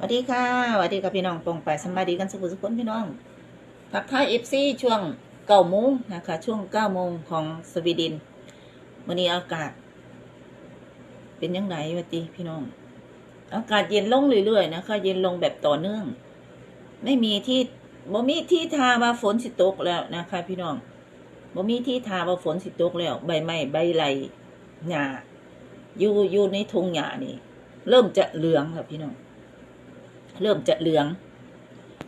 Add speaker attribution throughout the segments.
Speaker 1: สวัสดีค่ะสวัสดีกับพี่น้องปองไปสบายดีกันสุขสุขคนพี่น้องทักทายเอฟซีช่วงเก้าโมงนะคะ ช่วงเก้าโมงของสวีเดนวันนี้อากาศ เป็นยังไงวะตีพี่น้อง อากาศเย็นลงเรื่อยๆนะคะ เย็นลงแบบต่อเนื่อง ไม่มีที่บ่มีที่ทาว่าฝนสิตกแล้วนะคะ พี่น้องบ่มีที่ทาว่าฝนสิตกแล้ว ใบไม้ใบไหลหญ้าอยู่อยู่ในทงหญ้านี่ เริ่มจะเหลืองแล้วพี่น้อง เริ่มจะเหลือง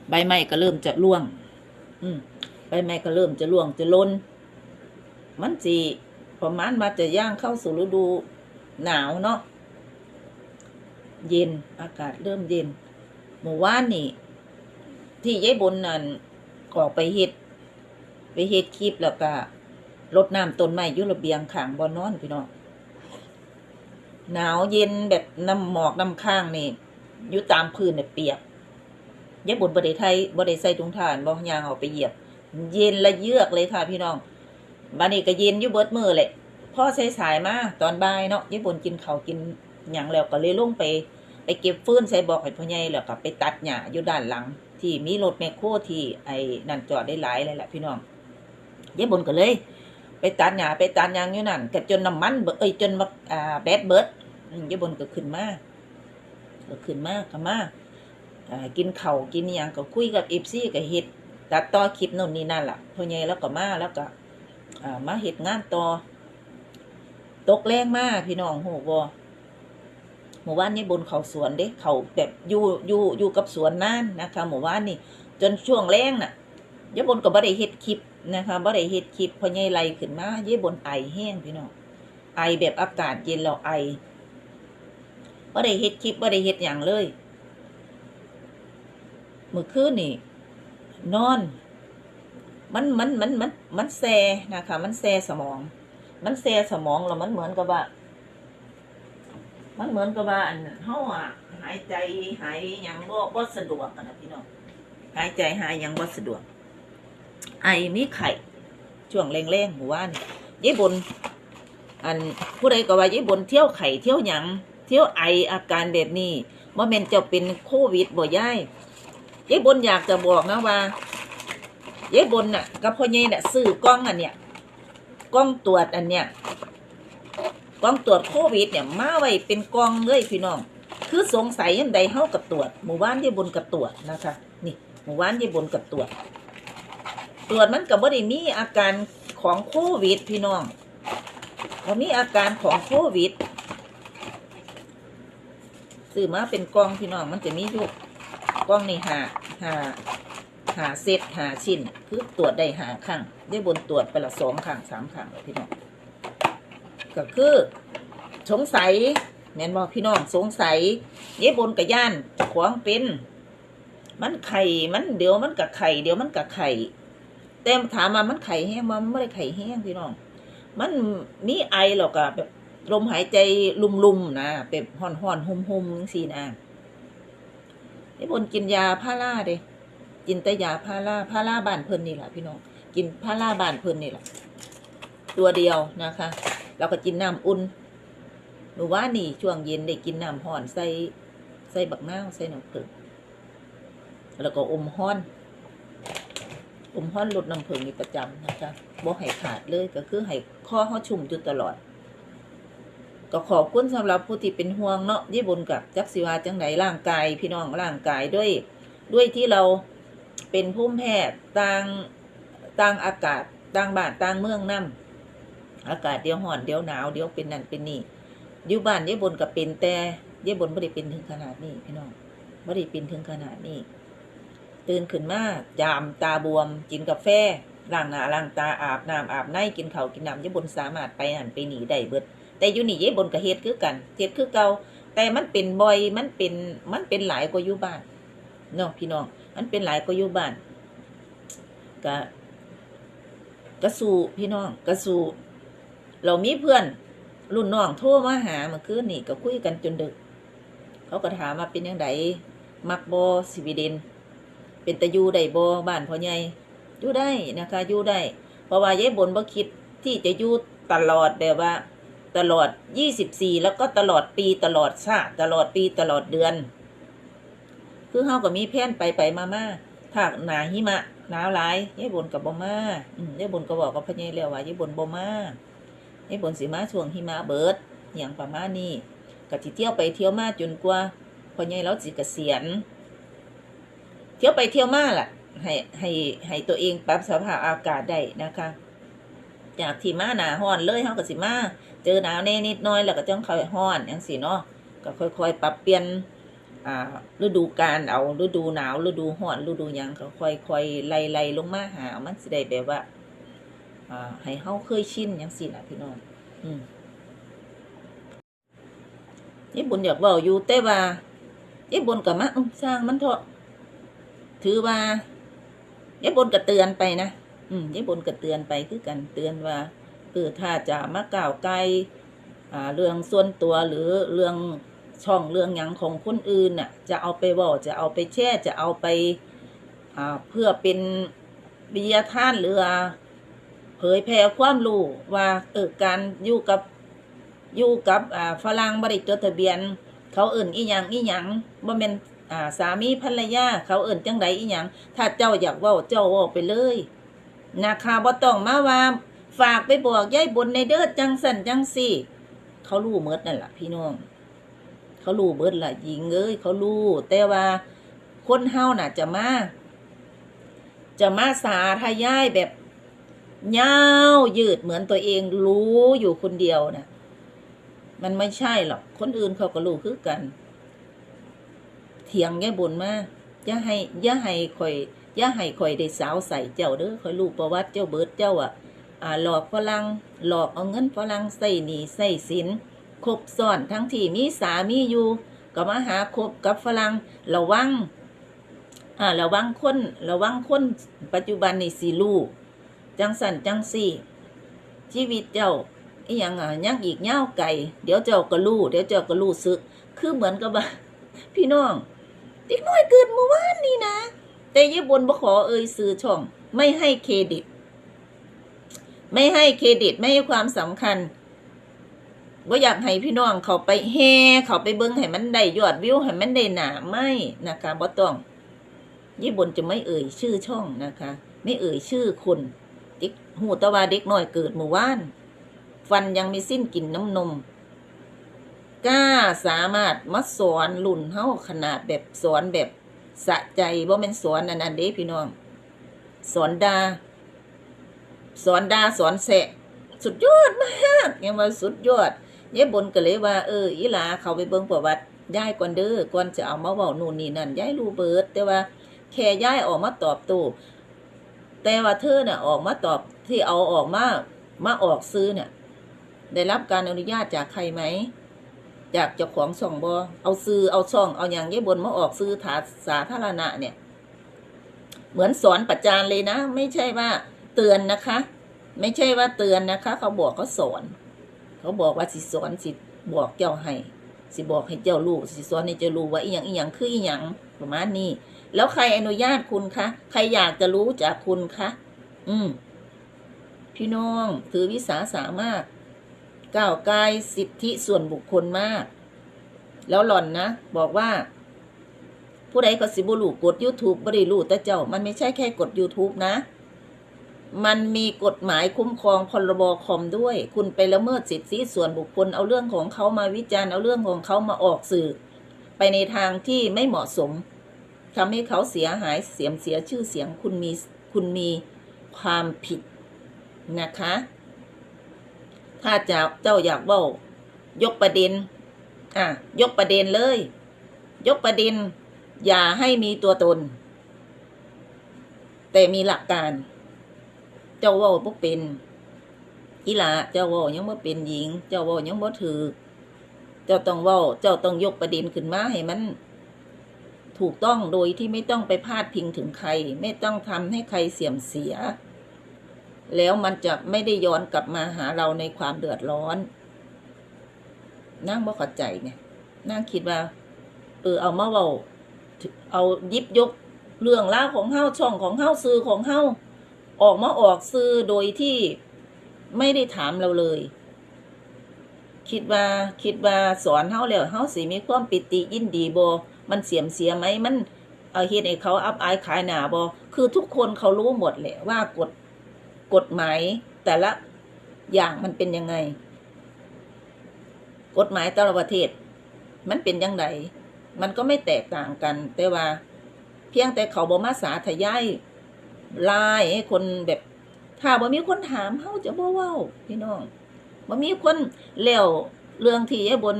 Speaker 1: ใบไม้ก็เริ่มจะร่วง อืมใบไม้ก็เริ่มจะร่วงจะล้น มันจีประมาณมาจะย่างเข้าสู่ฤดูหนาวเนาะเย็นอากาศเริ่มเย็นเมื่อวานนี่ ที่ยายบนนั่นออกไปเฮ็ดไปเฮ็ดคลิปแล้วก็รดน้ำต้นไม้ยุระเบียงขางบอนนอนพี่น้องหนาวเย็นแบบน้ำหมอกน้ำข้างนี่ อยู่ตามพื้นเนี่ยเปียกยายบุญบไดไทยบไดใส่ถุงถ่านบ่ยางเอาไปเหยียบ เย็นละเยือกเลยค่ะพี่น้องบ้านนี้ก็เย็นอยู่เบิดมือเลยพ่อใส่สายมาตอนบ่ายเนาะยายบุญกินเขากินหยังแล้วก็เลยลงไป ไปเก็บฟืนใส่บอกให้พ่อใหญ่แล้วก็ไปตัดหญ้าอยู่ด้านหลัง ที่มีรถแมคโครที่ไอ้นั่นจอดได้หลายเลยแหละพี่น้องยายบุญก็เลย ไปตัดหญ้าไปตัดหยังอยู่นั่นก็จนน้ำมันเอ้ยจนบักอ่าแบดเบิดยายบุญก็ขึ้นมา ก็ขึ้นมากกมากินเข่ากินอย่างก็คุยกับเอฟซีก็เฮ็ดตัดต่อคลิปโน่นนี่นั่นล่ะพ่อใหญ่แล้วก็มาแล้วก็มาเฮ็ดงานต่อตกแรงมากพี่น้องโหบ่หมู่บ้านนี้บนเขาสวนเด้เขาแบบอยู่อยู่อยู่กับสวนนั่นนะคะ หมู่บ้านนี่ จนช่วงแรงน่ะยายบนก็บ่ได้เฮ็ดคลิปนะคะบ่ได้เฮ็ดคลิปพ่อใหญ่ไล่ขึ้นมายายบนไอแห้งพี่น้องไอแบบอากาศเย็นแล้วไอ บ่ได้เฮ็ดคลิปบ่ได้เฮ็ดหยังเลยเมื้อคืนนี่ นอน มันมันมันมันมันแซนะคะ มันแซสมอง มันแซสมองแล้วมันเหมือนกับว่า มันเหมือนกับว่าอันเฮาอะหายใจหายหยังบ่บ่สะดวกนะพี่น้องหายใจหายหยังบ่สะดวก ไอมีไข้ช่วงแรงๆหมู่ว่านยายบนอันผู้ใดก็ว่ายายบนเที่ยวไข่เที่ยวหยัง เที่ยวไออาการแบบนี้ว่าแม่นจะเป็นโควิดบ่ย่ายยายบนอยากจะบอกนะว่ายายบนน่ะกับพ่อใหญ่น่ะซื้อกล้องอันเนี้ยกล้องตรวจอันเนี้ยกล้องตรวจโควิดเนี่ยมาไว้เป็นกล้องเลยพี่น้อง คือสงสัยยังใดเฮากับตรวจหมู่บ้านยายบนกับตรวจนะคะ นี่หมู่บ้านยายบนกับตรวจ ตรวจมันก็บ่ได้มีอาการของโควิดพี่น้องบ่มีอาการของโควิด ซื้อมาเป็นกล่องพี่น้องมันจะมีอยู่กล่องนี่หาหาหาเซตหาชิ้น คือตรวจได้หาครั้งได้บนตรวจไปละสองครั้งสามครั้งแล้วพี่น้องก็คือสงสัยแม่นบอกพี่น้องสงสัยเย่บนกับย่านจะขวางเป็น มันไข่มันเดี๋ยวมันกับไข่เดี๋ยวมันกับไข่แต่ถามมามันไข่แห้งมามันไม่ได้ไข่แห้งพี่น้อง มันมีไอหรอกอะแบบ ลมหายใจลุ่มๆนะแบบห่อนห่อนๆหุ่มหุ่มๆจังซี่นะไอ้บนกินยาพาราเด้กินแต่ยาพาราพาราบานเพิ่นนี่แหละพี่น้องกินพาราบานเพิ่นนี่แหละตัวเดียวนะคะแล้วก็กินน้ำอุ่นหรือว่านี่ช่วงเย็นได้กินน้ำห่อนใส่ใส่บักนาวใส่น้ำผึ้งแล้วก็อมห้อน อมห้อนลดน้ำผึ้งนี่ประจำนะคะบ่ให้ขาดเลยก็คือให้ข้อเฮาชุ่มอยู่ตลอด ก็ขอบคุณสำหรับผู้ที่เป็นห่วงเนาะยี่บนกับจักสิวาจังไหนร่างกายพี่น้องร่างกายด้วย ด้วยที่เราเป็นภูมิแพ้ต่างต่างอากาศต่างบ้านต่างเมืองนํอากาศเดี๋ยวห่อนเดี๋ยวหนาวเดี๋ยวเป็นนั่นเป็นนี่อยู่บ้านยี่บนกับเป็นแต่ยี่บนไม่ได้เป็นถึงขนาดนี้พี่น้องไม่ได้เป็นถึงขนาดนี้ตื่นขึ้นมาจามตาบวมกินกาแฟล้างหน้าล้างตาอาบน้ำอาบในกินเขากินน้ำยี่บนสามารถไปหันไปหนีได้เบิด แต่อยู่นี่เย่บนกับเฮ็ดคือกันเฮ็ดคือเก่าแต่มันเป็นบ่อยมันเป็นมันเป็นหลายกว่าอยู่บ้านเนาะพี่น้องมันเป็นหลายกว่าอยู่บ้านกะกระสูพี่น้องกระสูเรามีเพื่อนรุ่นน้องโทรมาหาเมื่อคืนนี่ก็คุยกันจนดึก เขาก็ถามว่าเป็นยังไงมักบอสวีเดน เป็นตะยูได้บอบ้านพ่อใหญ่อยู่ได้นะคะอยู่ได้ เพราะว่าเย่บนบ่คิดที่จะอยู่ตลอดแบบว่า ตลอด 24 แล้วก็ตลอดปีตลอดชาติตลอดปีตลอดเดือน คือเฮาก็มีแผนไปไปมามาถ้าหนาหิมะหนาวหลายยายบนกับบ่มาอืมยายบนก็บอกกับพ่อใหญ่แล้วว่ายายบนบ่มายายบนสิมาช่วงหิมะเบิดอย่างประมาณนี้ก็สิเที่ยวไปเที่ยวมาจนกว่าพ่อใหญ่เราสิเกษียณเที่ยวไปเที่ยวมาล่ะ ให้ให้ให้ตัวเองปรับสภาพอากาศได้นะคะ จากที่มาหนาฮ้อนเลยเฮาก็สิมา เจอหนาวแน่นิดน้อยแล้วก็จังค่อยฮ้อนจังซี่เนาะก็ค่อยๆ ปรับเปลี่ยนอ่าฤดูกาลเอาฤดูหนาวฤดูร้อนฤดูหยังก็ค่อยๆไล่ๆลงมาหา มันสิได้แบบว่าอ่าให้เฮาเคยชินจังซี่ล่ะพี่น้องอืมญี่ปุ่นอยากว้าอยู่แต่ว่าญี่ปุ่นก็มาอื้อสร้างมันเถอะถือว่าญี่ปุ่นก็เตือนไปนะอืมญี่ปุ่นก็เตือนไปคือกันเตือนว่า เออถ้าจะมาก้าวไกลอ่เรื่องส่วนตัวหรือเรื่องช่องเรื่องหยังของคนอื่นน่ะจะเอาไปบอกจะเอาไปแช่จะเอาไปเพื่อเป็นวิทยาทานหรือเผยแพร่ความรู้ว่าเออการอยู่กับอยู่กับฝรั่งบริจดทะเบียน เขาเอิ่นอีหยังอีหยังบ่แม่นสามีภรรยาเขาเอิ่นจังไดอีหยังถ้าเจ้าอยากว้าเจ้าว้าไปเลยนะคะบ่ต้องมาว่า ฝากไปบอกยายบุญในเด้อจังสันจังสี่ เขารู้หมดนั่นแหละพี่น้อง เขารู้เบิดละหญิงเอ้ยเขารู้แต่ว่าคนเฮาน่ะ จะมา จะมาสาทายายแบบยายืดเหมือนตัวเองรู้อยู่คนเดียวนะมันไม่ใช่หรอก คนอื่นเขาก็รู้คือกัน เถียงแย่บนมาอย่าให้อย่าให้คอยอย่าให้คอยได้สาวใส่เจ้าเด้อคอยรู้ประวัติเจ้าเบิดเจ้าอะอ่า หลอกฝรั่งหลอกเอาเงินฝรั่งใส่หนี้ใส่สินคบซ้อนทั้งที่มีสามีอยู่ ก็มาหาคบกับฝรั่งระวังอ่าระวังคนระวังคนปัจจุบันนี่สิลูกจังสันจังสี่ชีวิตเจ้าอีหยังอะยังอีกเง่าวไก่เดี๋ยวเจ้าก็รู้เดี๋ยวเจ้าก็รู้สึก คือเหมือนกับว่าพี่น้องเด็กน้อยเกิดเมื่อวานนี่นะ แต่ญี่ปุ่นบ่ขอเอ่ยซื้อช่อง ไม่ให้เครดิต ไม่ให้เครดิตไม่ให้ความสำคัญว่าอยากให้พี่น้องเขาไปแห่เขาไปเบิ้งให้มันได้ยอดวิวให้มันได้หนาไม่นะคะบ่ต้องญี่ปุ่นจะไม่เอ่ยชื่อช่องนะคะ ไม่เอ่ยชื่อคนเด็กหูตะวาเด็กน้อยเกิดเมื่อวาน ฟันยังมีสิ้นกินน้ำนมกล้าสามารถมาสอนลุ่นเฮาขนาดแบบสอนแบบสะใจว่าเป็นสอนอันนั้นเด้พี่น้อง สอนดา สอนดาสอนแสะสุดยอดมากยังว่าสุดยอดยายบนก็เลยว่าเอออีหลาเขาไปเบิ่งประวัติยายก่อนเด้อก่อนจะเอามาเว้านู่นนี่นั่นยายรู้เบิด แต่ว่าแค่ยายออกมาตอบโต้แต่ว่าเธอเนี่ยออกมาตอบที่เอาออกมามาออกซื้อเนี่ยได้รับการอนุญาตจากใครไหมจากเจ้าของช่องบอเอาซื้อเอาช่องเอาอย่างยายบนมาออกซื้อถาสาธารณะเนี่ย เหมือนสอนประจานเลยนะ ไม่ใช่ว่า เตือนนะคะ ไม่ใช่ว่าเตือนนะคะ เขาบอกเขาสอน เขาบอกว่าสิสอนสิบอกเจ้าให้สิบอกให้เจ้ารู้สิสอนให้เจ้ารู้ว่าอีหยังอีหยังคืออีหยังประมาณนี้ แล้วใครอนุญาตคุณคะใครอยากจะรู้จากคุณคะอืมพี่น้องถือวิสาสามารถก้าวไกลสิทธิส่วนบุคคลมาก แล้วหล่อนนะ บอกว่า ผู้ใดก็สิบุรูกด YouTube บริรูแต่เจ้า มันไม่ใช่แค่กด YouTube นะ มันมีกฎหมายคุ้มครองพรบคอมด้วย คุณไปละเมิดสิทธิส่วนบุคคลเอาเรื่องของเขามาวิจารณ์เอาเรื่องของเขามาออกสื่อ ไปในทางที่ไม่เหมาะสมทำให้เขาเสียหายเสียมเสียชื่อเสียงคุณมีคุณมีความผิดนะคะ ถ้าจะเจ้าอยากเว่ายกประเด็น อะ ยกประเด็นเลย ยกประเด็น อย่าให้มีตัวตน แต่มีหลักการ เจ้าว่าบ่เป็นอีหลาเจ้าว่ายังบ่เป็นหญิง เจ้าว่ายังบ่ถือเจ้าต้องว่าเจ้าต้องยกประเด็นขึ้นมาให้มัน ถูกต้องโดยที่ไม่ต้องไปพาดพิงถึงใคร ไม่ต้องทำให้ใครเสียมเสีย แล้วมันจะไม่ได้ย้อนกลับมาหาเราในความเดือดร้อนนั่งบ่เข้าใจไงนั่งคิดว่า เออเอามาเว้าเอายิบยกเรื่องราวของเฮาช่องของเฮาซื้อของเฮา ออกมาออกซื้อโดยที่ไม่ได้ถามเราเลย คิดว่าคิดว่าสอนเฮาแล้วเฮาสิมีความปิติยินดีบ่มันเสียมเสียไหมมันเอาเฮ็ดให้เขาอับอายขายหนาบอคือทุกคนเขารู้หมดแหละว่ากฎกฎหมายแต่ละอย่างมันเป็นยังไง กฎหมายแต่ละประเทศ มันเป็นยังไงมันก็ไม่แตกต่างกัน แต่ว่า เพียงแต่เขาบอมาสาธยาย ลายให้คนแบบ ถ้าบ่มีคนถามเฮาจะบ่เว้าพี่น้องบ่มีคนแล้วเรื่องที่ไอ้บน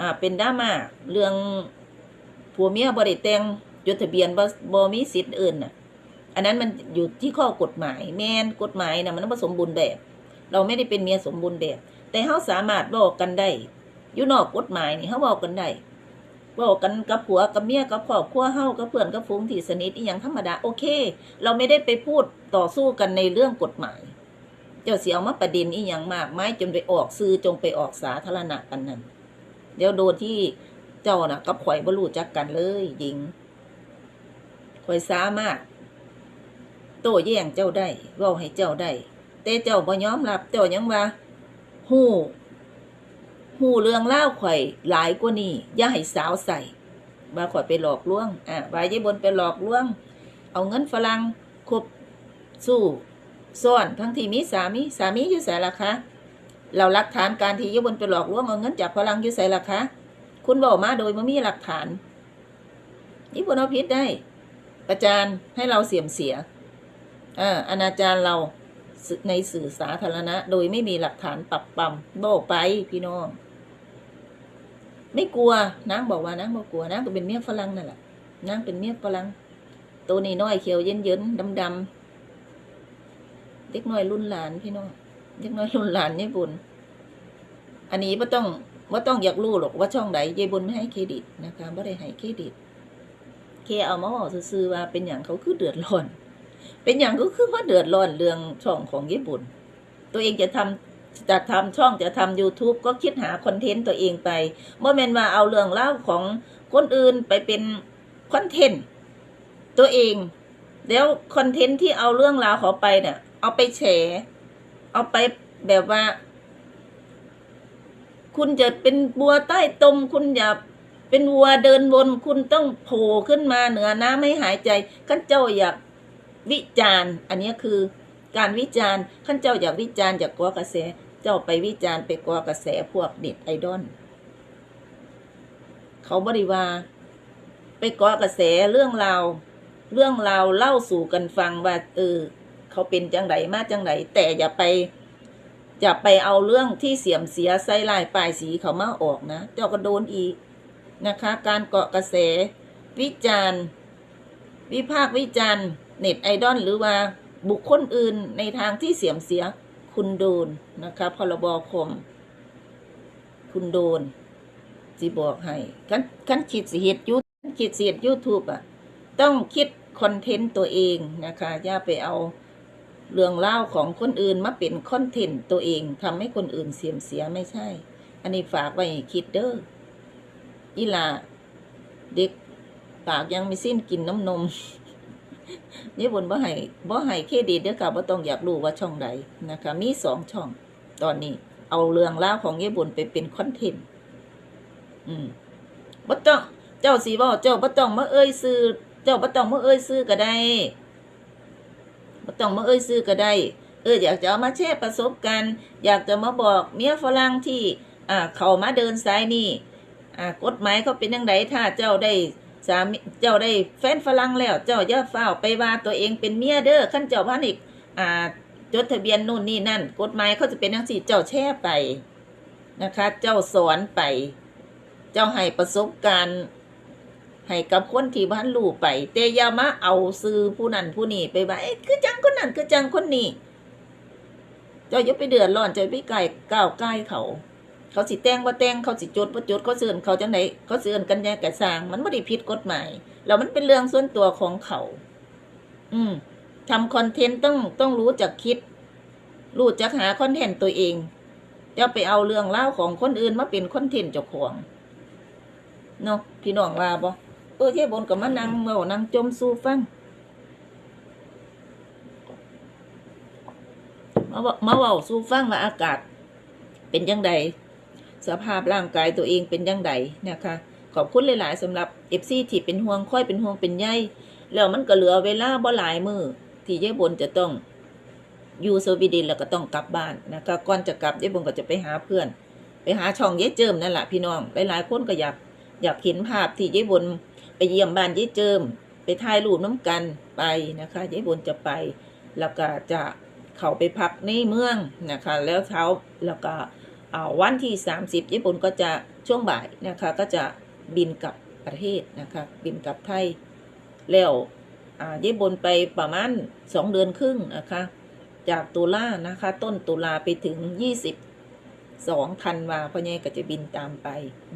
Speaker 1: อ่า เป็นดราม่าเรื่องผัวเมียบ่ได้แต่งจดทะเบียนบ่บ่มีสิทธิ์อื่นน่ะ อันนั้นมันอยู่ที่ข้อกฎหมาย แม่นกฎหมายน่ะมันบ่สมบูรณ์แบบ เราไม่ได้เป็นเมียสมบูรณ์แบบ แต่เฮาสามารถบอกกันได้อยู่นอกกฎหมายนี่เฮาบอกกันได้ บอกกันกับผัวกับเมียกับครอบครัวเฮากับเพื่อนกับฝูงที่สนิทอีหยังธรรมดาโอเค เราไม่ได้ไปพูดต่อสู้กันในเรื่องกฎหมาย เจ้าเสียเอามาประเด็นอีหยังมากไม้จนไปออกซื้อจงไปออกสาธารณะกันนั่นเดี๋ยวโดนที่เจ้าน่ะกับข่อยบ่รู้จักกันเลยหญิงข่อยสามารถโต้แย้งเจ้าได้เว้าให้เจ้าได้แต่เจ้าบ่ยอมรับเจ้ายังว่าฮู้ ฮู้เรื่องเล่าข่อยหลายกว่านี้อย่าให้สาวใส่ว่าข่อยไปหลอกลวงอะว่ายายบนไปหลอกลวง เอาเงินฝรั่งคบสู้ซ่อนทั้งที่มีสามีสามีอยู่ไสล่ะคะเราหลักฐานการที่ยายบนไปหลอกลวงเอาเงินจากฝรั่งอยู่ไสล่ะคะคุณบอกมาโดยไม่มีหลักฐานนี่บนเอาพิษได้ประจานให้เราเสียมเสียอ่าอนาจารเราในสื่อสาธารณะ โดยไม่มีหลักฐานปักปั๊มบไปพี่น้อง ไม่กลัวนางบอกว่านางบอกกลัวนางก็เป็นเมียฝรั่งนั่นแหละนางเป็นเมียฝรั่งตัวนี้น้อยเขียวเย็นเย็นดำดำเด็กน้อยรุ่นหลานพี่น้องเด็กน้อยรุ่นหลานยายบุญอันนี้ไม่ต้องว่าต้องอยากรู้หรอกว่าช่องไหนยายบุญไม่ให้เครดิตนะคะไม่ได้ให้เครดิตแค่เอามาบอกซื่อว่าเป็นอย่างเขาคือเดือดร้อน เป็นอย่างก็คือว่าเดือดร้อนเรื่องช่องของญี่ปุ่น ตัวเองจะทำ จะทำช่องจะทำ YouTube ก็คิดหาคอนเทนต์ตัวเองไปเมื่อแมนว่าเอาเรื่องเล่าของคนอื่นไปเป็นคอนเทนต์ตัวเองแล้วคอนเทนต์ที่เอาเรื่องราวเขาไปเนี่ยเอาไปแฉเอาไปแบบว่า คุณจะเป็นบัวใต้ตม คุณอย่าเป็นวัวเดินวนคุณต้องโผล่ขึ้นมาเหนือน้ำไม่หายใจขั้นเจ้าอยากวิจารณ์ อันนี้คือการวิจารณ์ขั้นเจ้าอยากวิจารณ์จากกัวกระแส เจ้าไปวิจารณ์ไปกัวกระแสพวกเด็ดไอดอลเขาบริวาไปกัวกระแสเรื่องราวเรื่องราวเล่าสู่กันฟังว่าเออเขาเป็นจังไดมาจังไดแต่อย่าไปอย่าไปเอาเรื่องที่เสียมเสียไส้ลายปลายสีเขามาออกนะ เจ้าก็โดนอีกนะคะ การเกาะกระแส วิจารณ์ วิพากษ์วิจารณ์เน็ตไอดอลหรือว่าบุคคลอื่นในทางที่เสียมเสีย คุณโดนนะคะพรบคอมคุณโดนสิบอกให้คันคันคิดสิเหตุยูคิดสิเหตุยูทูบอะ ต้องคิดคอนเทนต์ตัวเองนะคะอย่าไปเอาเรื่องเล่าของคนอื่นมาเป็นคอนเทนต์ตัวเองทำให้คนอื่นเสียมเสียไม่ใช่ อันนี้ฝากไว้คิดเด้ออีหลาเด็กปากยังไม่สิ้นกินน้ำนม นี่บนบ่ให้บ่ให้เครดิตเด้อค่ะบ่ต้องอยากรู้ว่าช่องใดนะคะ มีสองช่อง ตอนนี้ เอาเรื่องราวของญี่ปุ่นไปเป็นคอนเทนต์อืมบ่ต้อง เจ้าสีบ่เจ้าบ่ต้องมาเอ่ยซื้อเจ้าบ่ต้องมาเอ่ยซื้อก็ได้บ่ต้องมาเอ่ยซื้อก็ได้ เอออยากจะเอามาแชร์ประสบการณ์อยากจะมาบอกเมียฝรั่งที่ อ่า เขามาเดินสายนี่ อ่ากฎหมายเขาเป็นยังไงถ้าเจ้าได้ สามีเจ้าได้แฟนฝรั่งแล้ว เจ้าอย่าเฝ้าไปว่าตัวเองเป็นเมียเด้อขั้นเจ้าพันอีกอ่าจดทะเบียนนู่นนี่นั่น กฎหมายเขาจะเป็นทั้งสี่เจ้าแช่ไปนะคะ เจ้าสอนไป เจ้าให้ประสบการณ์ให้กับคนที่บ้านลูกไปแต่อย่ามาเอาซื้อผู้นั้นผู้นี้ไปว่าเอ๊ะคือจังคนนั้นคือจังคนนี้ เจ้าอย่าไปเดือดร้อนเจ้าอย่าไปไก่ก้าวใกล้เขา เขาสิแต่งว่าแต่งเขาสิจดว่าจดเขาเสื่อนเขาจังไหนเขาเสื่อนกันแยกกระสาง มันไม่ได้ผิดกฎหมายแล้วมันเป็นเรื่องส่วนตัวของเขา อืมทำคอนเทนต์ต้องต้องรู้จักคิด รู้จักหาคอนเทนต์ตัวเองจะไปเอาเรื่องเล่าของคนอื่นมาเป็นคอนเทนต์เจ้าของเนาะพี่น้องว่าบ่เออเย่บนกับมานั่งเมานั่งจมสู่ฟังมาเว้ามาว้าสู่ฟังว่าอากาศ เป็นยังไง สภาพร่างกายตัวเองเป็นยังไงนะคะ ขอบคุณหลาย ๆสำหรับ FC ที่เป็นห่วงค่อยเป็นห่วงเป็นใยแล้วมันก็เหลือเวลาบ่หลายมือที่ยายบนจะต้องอยู่สวีเดนแล้วก็ต้องกลับบ้านนะคะก่อนจะกลับยายบนก็จะไปหาเพื่อน ไปหาช่องยายเจิมนั่นแหละพี่น้องหลายๆคนก็อยากอยากเห็นภาพที่ยายบนไปเยี่ยมบ้านยายเจิม ไปถ่ายรูปน้ำกันไปนะคะยายบนจะไปแล้วก็จะเขาไปพักในเมืองนะคะ แล้วเช้าแล้วก็ วันที่ 30 ญี่ปุ่นก็จะช่วงบ่ายนะคะก็จะบินกลับประเทศนะคะบินกลับไทยแล้วญี่ปุ่นไปประมาณ 2 เดือนครึ่งนะคะจากตุลานะคะต้นตุลาไปถึง 22ธันวาพ่อใหญ่ก็จะบินตามไป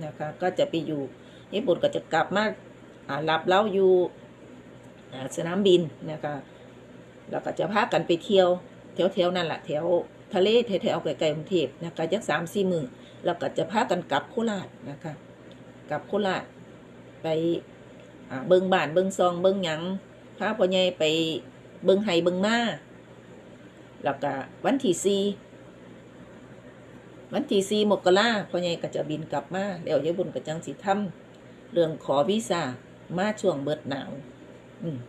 Speaker 1: นะคะก็จะไปอยู่ญี่ปุ่นก็จะกลับมาอ่ารับเล่าอยู่สนามบินนะคะแล้วก็จะพากันไปเที่ยวแถวๆนั่นแหละแถว ทะเลแถวๆไกลๆกรุงเทพนะคะจักสามสี่มือแล้วก็จะพากันกลับโคราชนะคะกลับโคราชไปเบิงบ้านเบิงซองเบิงหยังพาพ่อใหญ่ไปเบิงไห้เบิงหน้าแล้วก็วันที่สี่วันที่สี่มกราพ่อใหญ่ก็จะบินกลับมาแล้วยายบุญก็จังสิทำเรื่องขอวีซ่ามาช่วงเบิดหนาว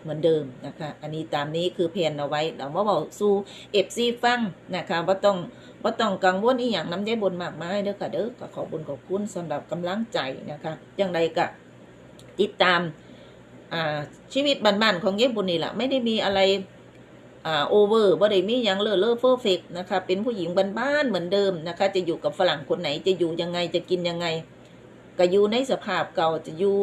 Speaker 1: เหมือนเดิมนะคะ อันนี้ตามนี้คือเพียนเอาไว้เราว่าบอกสู้เอฟซีฟังนะคะว่าต้องว่าต้องกังวลอีหยังน้ำใจบนมากมายเด้อค่ะเด้อก็ขอบคุญขอบคุณสำหรับกำลังใจนะคะอย่างไรก็ติดตามชีวิตบ้านๆของเย็บบุญนี่แหละไม่ได้มีอะไรโอเวอร์ว่าได้มีหยังเลอะเลอะเฟอร์เฟกนะคะ เป็นผู้หญิงบ้านๆเหมือนเดิมนะคะ จะอยู่กับฝรั่งคนไหนจะอยู่ยังไงจะกินยังไง ก็อยู่ในสภาพเก่าจะอยู่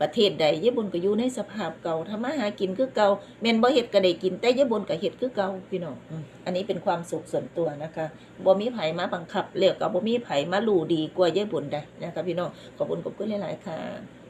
Speaker 1: ประเทศใดญี่ปุ่นก็อยู่ในสภาพเก่าทำมาหากินคือเก่าเมนบ่เห็ดก็ได้กินแต่ญี่ปุ่นก็เห็ดคือเก่าพี่น้องอันนี้เป็นความสุขส่วนตัวนะคะบ่มีไผมาบังคับเรียก็บ่มีไผมารู้ดีกว่าญี่ปุ่นได้นะคะพี่น้องขอบคุณขอบคุณหลายๆค่ะ